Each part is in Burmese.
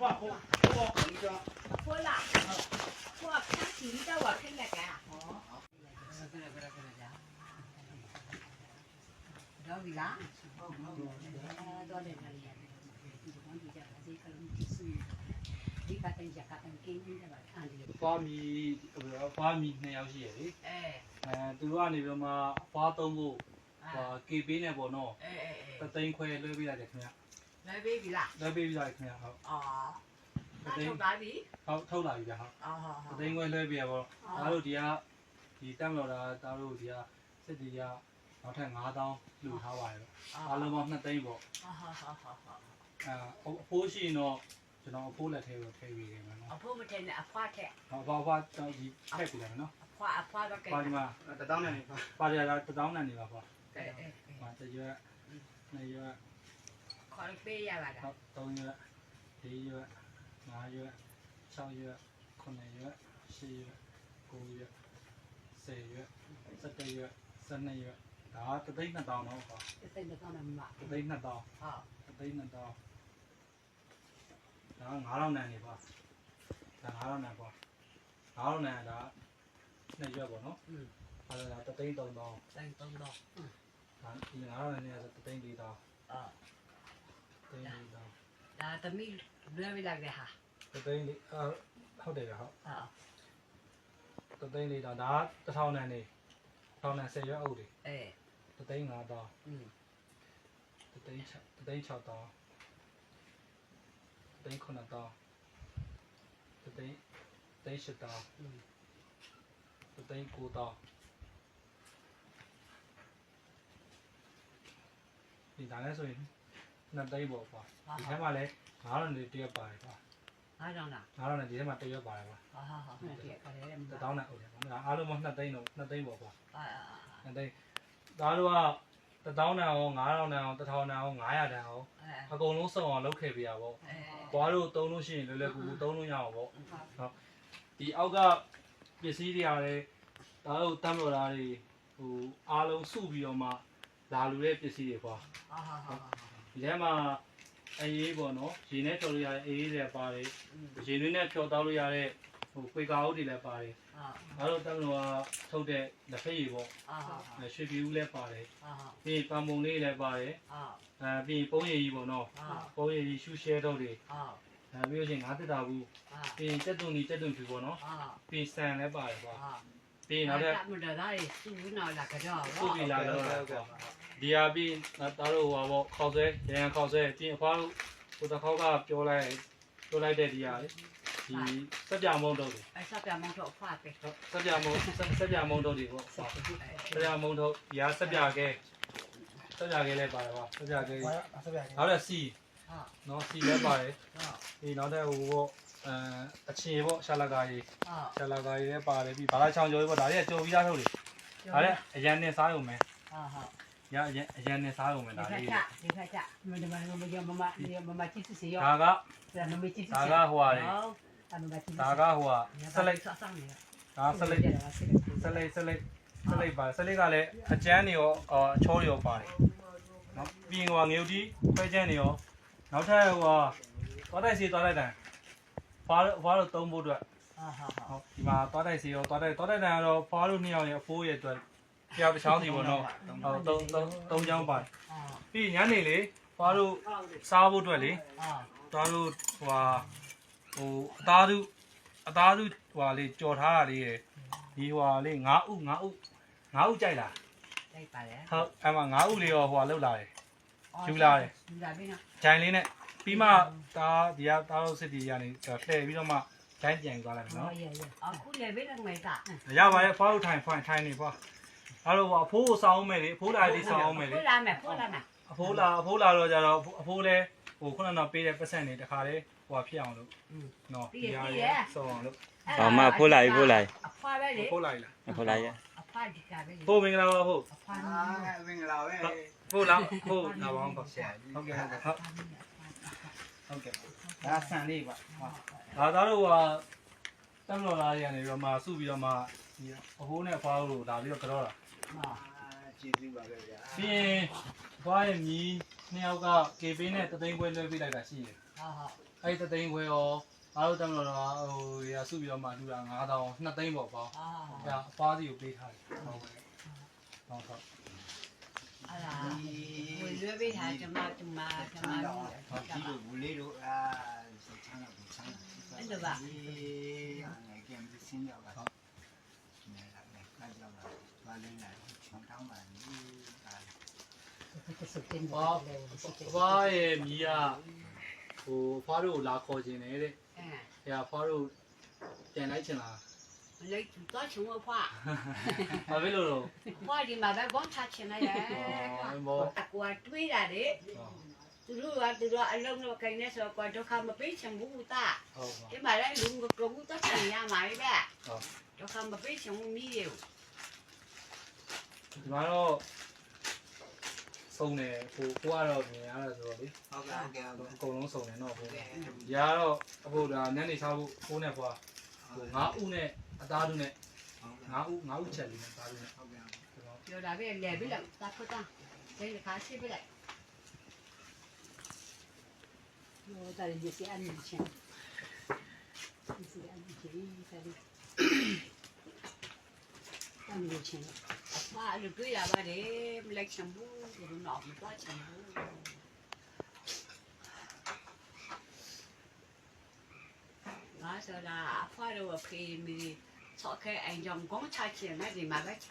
哇，好，好，好，你说。好啦，我看钱到我看那个。哦。တော့ဒီလားဟုတ်ဟုတ်တော့တယ်ခါလေးရတယ်ဒီကောင်ကြီးကလည်းစိတ်ကလုံးကြည့်စူးဒီကတည်းကကတည်းကင်းနေတာပါအားလေးဖွားမီဖွားမီနှစ်ယောက်ရှိရလေအဲအဲသူတို့ကနေပြီးမှဖွားသုံးဖို့ဟိုကေပေးနေပေါ့နော်အဲအဲတသိန်းခွဲလွှဲပေးလိုက်တယ်ခင်ဗျ လဲပေးပြီလားလွှဲပေးပြီးလိုက်ခင်ဗျဟုတ်อ๋อထုတ်ပါပြီဟုတ်ထုတ်လာပြီဗျဟုတ်အော်ဟောတသိန်းခွဲလွှဲပေးရပေါ့ဒါတို့ဒီကဒီတက်မလို့တာဒါတို့ဒီကစစ်တီကနောက်ထပ်9000လူထားပါတယ်အားလုံးပေါင်း2သိန်းပေါ့ဟာဟာဟာဟာဟာအဲအဖိုးရှိရင်တော့ကျွန်တော်အဖိုးလက်ထဲကိုထည့်ပေးခဲ့မယ်နော်အဖိုးမတင်နဲ့အဖွားထက်ဟောဘာဘာတော့ဒီထည့်ပေးတယ်နော်အဖွားအဖွားတော့ကဲပါဒီမှာတတောင်းနေပါပါရတာတောင်းနေနေပါပေါ့ကဲအဲမှာတရွက်နှစ်ရွက် ခေါ်ပေးရပါလားဟုတ်သုံးရွက်လေးရွက်ငါးရွက်၆ရွက်ခုနှစ်ရွက်ရှစ်ရွက်ကိုးရွက်ဆယ်ရွက်၁၁ရွက်၁၂ရွက်ဒါကတသိန်း2000တော့ပါတိတ်မကောင်းမှမတသိန်း2000ဟုတ်တသိန်း2000ဒါက9000နန်းနေပါဒါ9000နန်းပါ9000နန်းဒါနှစ်ရွက်ပေါ့နော်อืมအဲဒါတသိန်း3000ဒါတိုင်တုံးတော့ဒီ9000နန်းနေဆိုတသိန်း4000အော်တ သိန်း4000 ဒါသမီးလွယ်ပြီလားတဲ့ဟာ တသိန်းလေးအာဟုတ်တယ်ဟုတ် အော် တသိန်းလေးတောင်ဒါတစ်ထောင်နန်းနေထောင်နန်း10ရွက်အုပ်တွေ အဲ တသိန်း5တောင် อืม တသိန်း6တသိန်း6တောင်တသိန်း9တောင်တသိန်းတသိန်း10တောင် อืม တသိန်း9တောင်ဒီဒါလည်းဆိုရင် နှစ်သိန်းပေါ့ကွာဒီထဲမှာလည်း900နဲ့တရက်ပါတယ်ကွာအားကြောင့်လား900နဲ့ဒီထဲမှာတရက်ပါတယ်ကွာဟာဟာဟာဟုတ်ကဲ့ခါရဲမတထောင်နဲ့အုပ်တယ်ကွာအားလုံးမ2သိန်းတော့2သိန်းပေါ့ကွာအာနှစ်သိန်းဒါတို့က1000တန်အောင်9000တန်အောင်1000တန်အောင်900တန်အောင်အဲအကုန်လုံးစုံအောင်လုပ်ခဲ့ပြရပေါ့အဲ။သွားလို့သုံးလို့ရှိရင်လွယ်လွယ်ကူကူသုံးလို့ရအောင်ပေါ့။ဒီအောက်ကပစ္စည်းတွေအားလည်းဒါတို့တမ်းလို့သားတွေဟိုအားလုံးစုပြီးတော့မှလာလူတဲ့ပစ္စည်းတွေကွာဟာဟာဟာ။ ဒီထဲမှာအေးပေါ့နော်။ရေနဲ့ဖြော်လို့ရတဲ့အေးတွေလည်းပါတယ်อืม။ရေနွေးနဲ့ဖြော်တောက်လို့ရတဲ့ဟိုပေကာအုပ်တွေလည်းပါတယ်အာ။ဒါတို့တမ်းလို့ကထုတ်တဲ့လက်ဖက်ရည်ပေါ့အာဟာ။ရွှေပြည်ဦးလည်းပါတယ်အာဟာ။ပြီးရင်ပန်ပုံလေးလည်းပါတယ်အာ။အဲပြီးရင်ပုံရည်ကြီးပေါ့နော်အာ။ပုံရည်ကြီးရှူရှဲထုတ်တွေအာအဲပြီးလို့ရှိရင်ငါးတက်တာဘူးအာပြီးရင်တက်တုံဒီတက်တုံဖြူပေါ့နော်အာပြီးဆန်လည်းပါတယ်ကွာအာပြီးရင်နောက်ထပ်မတော်သားရေးစုနော်လာကြတော့စုပြီးလာတော့ကွာ ဒီဟာပြီးနောက်သားတို့ဟောပေါ့ခေါက်ဆွဲရန်ခေါက်ဆွဲပြီးရင်အဖွားတို့ဟိုတစ်ခေါက်ကပြောလိုက်ပြောလိုက်တဲ့ဒီဟာလေဒီစက်ပြမုံတုပ်တွေအဆက်ပြမောင်းတော့ဖွာပဲစက်ပြမုံစက်ပြမုံတုပ်တွေပေါ့စက်ပြမုံတုပ်ဒီဟာစက်ပြကဲစက်ပြကဲလည်းပါတယ်ကွာစက်ပြကဲဘာဆက်ပြရနောက်တဲ့စီဟာနော်စီလည်းပါတယ်ဟာပြီးနောက်တဲ့ဟိုပေါ့အဲအချင်ပေါ့ရှာလာကာကြီးဟာရှာလာကာကြီးလည်းပါတယ်ပြီးဘာလာချောင်းကျော်ကြီးပေါ့ဒါတွေကကြိုပြီးသားထုတ်တွေဒါလည်းအရန်နဲ့စားရုံပဲဟာဟာ ရအရင်အရင်နဲ့စားကုန်မယ်ဒါလေးဒီခါကျဒီခါကျမမမမမမမချစ်စီရောဒါကမမချစ်စီဒါကဟိုဟာလေဒါကဟိုဟာဆလိတ်ဒါဆလိတ်ဆလိတ်ဆလိတ်ဆလိတ်ပါဆလိတ်ကလည်းအကျန်းတွေရောအချောတွေရောပါတယ်နော်ပြီးရင်ဟိုဟာငရုတ်တီးခွဲကျန်းတွေရောနောက်ထပ်ဟိုဟာသွားတိုက်စီသွားတိုက်တန်ဖားဖားတော့သုံးဖို့အတွက်ဟာဟာဟုတ်ဒီမှာသွားတိုက်စီရောသွားတိုက်သွားတိုက်တန်ကတော့ဖားလို့နှစ်ယောက်ရဲ့အဖိုးရဲ့အတွက် ပြပချောင်းစီပေါ့နော်ဟုတ်သုံးသုံးသုံးချောင်းပါတယ်ဟာပြီးညနေလေဖွားလို့စားဖို့အတွက်လေဟာသွားလို့ဟိုဟာဟိုအသားစုအသားစုဟိုဟာလေးကြော်ထားတာလေးရယ်ဒီဟိုဟာလေး9ဥ9ဥ9ဥကြိုက်လားလိုက်ပါလေဟုတ်အဲ့မှာ9ဥလေးရောဟိုဟာလောက်လာတယ်ယူလာပြီနော်ဂျိုင်လေးနဲ့ပြီးမှဒါဒီကသားတို့စစ်တီရနေလှည့်ပြီးတော့မှဂျိုင်းပြန်သွားလိုက်မယ်နော်နော်ရရအခုလည်းဘေးလည်းငယ်တာရပါရဲ့ဖွားလို့ထိုင်ဖွားထိုင်နေဖွား အဲ့လိုအဖိုးကိုစောင်းအောင်မယ်လေအဖိုးလာလေးစောင်းအောင်မယ်လေဖိုးလာမယ်ဖိုးလာမယ်အဖိုးလာအဖိုးလာတော့ကြတော့အဖိုးလဲဟိုခုနကတော့ပေးတဲ့ပတ်စံနေတခါလေဟိုဟာဖြစ်အောင်လို့နော်ဒီဟာလေးစောင်းအောင်လို့ဘာမှဖိုးလိုက်ဖိုးလိုက်အဖွားပဲလေဖိုးလိုက်လားဖိုးလိုက်ရအဖွားဒီကပဲလေဖိုးမင်္ဂလာပါဖိုးအဖွားအာဝင်းလာပဲဟုတ်လားဟုတ်လာပါအောင်ပါဆရာဟုတ်ကဲ့ဟုတ်ကဲ့ဟုတ်ဟုတ်ကဲ့ဒါဆန်လေးပါဒါသားတို့က တမ်းတော်သားတွေကနေပြီးတော့မှစုပြီးတော့မှဒီအဟိုးနဲ့အဖွားတို့လာပြီးတော့ကြောတာကြည့်ပြီးပါပဲဗျာပြီးရင်အဖွားရဲ့မြီးနှစ်ယောက်ကကေပေးနဲ့တသိန်းခွဲလွှဲပေးလိုက်တာရှိတယ်ဟာဟာအဲ့တသိန်းခွဲရောအားလုံးတက်မလို့တော့ဟိုရစုပြီးတော့မှလူတာ9000 2သိန်းပေါ့ပေါ့အာအဲ့အဖွားစီကိုပေးထားတယ်ဟုတ်ကဲ့ဟုတ်ဟုတ်အဲ့ဒါဝင်ရွေးပေးထားကျမကျမကျမချမ်းတို့တော့ဒီလိုဘူးလေးတို့အာချမ်းတော့ချမ်း အဲ့ကဲမစင်းရောက်ပါနေလာနေကကြောက်လာဘာလဲလဲချောင်းတောင်းပါနေအာစုတင်ဘာဘာရဲ့မြီးကဟိုအဖွားတို့ကိုလာခေါ်ခြင်းတယ်တဲ့အဲအဲ့အဖွားတို့ပြန်လိုက်ချင်လားမလိုက်တော့ချုံအဖွားဘာဖြစ်လို့တော့အဖွားဒီမှာပဲဘောချချင်လိုက်ရဲ့ဘောအကွာတွေးတာလေ သူတို့ကသူတို့အလုံးတော့ခိုင်းနေဆိုကွာဒုက္ခမပေးချင်ဘူးတာဟုတ်ပါဒီမှာလည်းလူကကဘူးတော့ချင်ရမှာပဲဟုတ်ဒုက္ခမပေးချင်ဘူးမီးရေဒီမှာတော့စုံတယ်ဟိုကိုကတော့မြင်ရတာဆိုတော့လေဟုတ်ကဲ့ဟုတ်ကဲ့ဟုတ်အကဲ့ကုန်လုံးစုံတယ်နော်ဟိုဟုတ်ကဲ့ဒီကတော့အခုဒါညနေစားဖို့ကိုးနဲ့ဖွာဟို9ဦးနဲ့အသားတို့နဲ့ဟုတ်ကဲ့9ဦး9ဦးချက်လေးနဲ့သားတို့နဲ့ဟုတ်ကဲ့ကျွန်တော်ပြောတာပဲလေပြီလားတာဖတ်တာဒီကခါရှိပြီလား ရောတာရည်စီအန်ချင်စီအန်ချင်တာဒီအန်ချင်ဘာလို့တွေ့ရပါတယ်မလိုက်ချင်ဘူးဒီလိုတော့မတော့ချင်ဘူးငါဆိုတာအဖွားတော့ဖေးမီဆော့ခဲအင်ကြောင့်ကောင်းချချင်တယ်ဒီမှာပဲချ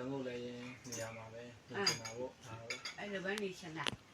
တော့မယ်ပါမလိုက်ချင်တော့ပါလေအဖွားအဲ့လိုတွေ့ပါလေကိုကိုဖေမေရဲ့တန်ဖို့လည်းရင်နေရာမှာပဲနေချင်တာပေါ့ဒါတော့ အဲ့လိုပဲနေချင်တာဟ